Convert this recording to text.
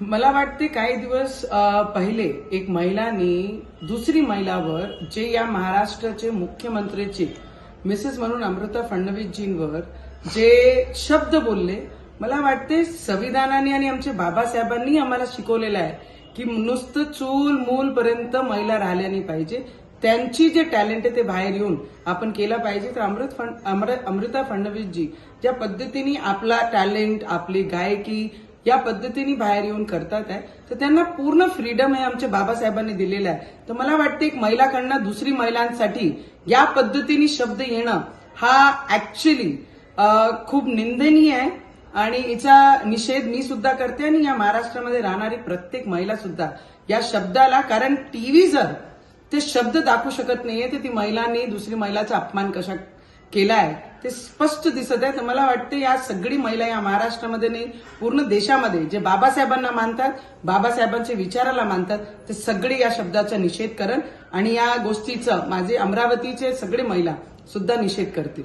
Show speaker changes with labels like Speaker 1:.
Speaker 1: मला वाटते काही दिवस पहिले एक महिलांनी दुसरी महिलावर जे या महाराष्ट्राचे मुख्यमंत्रीचे मिसेस म्हणून अमृता फडणवीसजींवर जे शब्द बोलले मला वाटते संविधानाने आणि आमच्या बाबासाहेबांनी आम्हाला शिकवलेलं आहे की नुसतं चूल मूल पर्यंत महिला राहिल्या नाही पाहिजे. त्यांची जे टॅलेंट आहे ते बाहेर येऊन आपण केलं पाहिजे. तर अमृत फड अमृ- अमृता फडणवीसजी ज्या पद्धतीने आपला टॅलेंट आपली गायकी या पद्धतीने बाहेर येऊन करतात आहे तर त्यांना पूर्ण फ्रीडम हे आमच्या बाबासाहेबांनी दिलेलं आहे. तर मला वाटते एक महिलाकडनं दुसरी महिलांसाठी या पद्धतीने शब्द येणं हा ऍक्च्युली खूप निंदनीय आहे. आणि याचा निषेध मी सुद्धा करते आणि या महाराष्ट्रामध्ये राहणारी प्रत्येक महिला सुद्धा या शब्दाला कारण टीव्ही जर ते शब्द दाखवू शकत नाहीये तर ती महिलांनी दुसरी महिलाचा अपमान कशा केलाय आहे ते स्पष्ट दिसत आहे. तर मला वाटते या सगळी महिला या महाराष्ट्रामध्ये नाही पूर्ण देशामध्ये जे बाबासाहेबांना मानतात बाबासाहेबांच्या विचाराला मानतात ते सगळे या शब्दाचा निषेध करण आणि या गोष्टीचं माझे अमरावतीचे सगळे महिला सुद्धा निषेध करतील.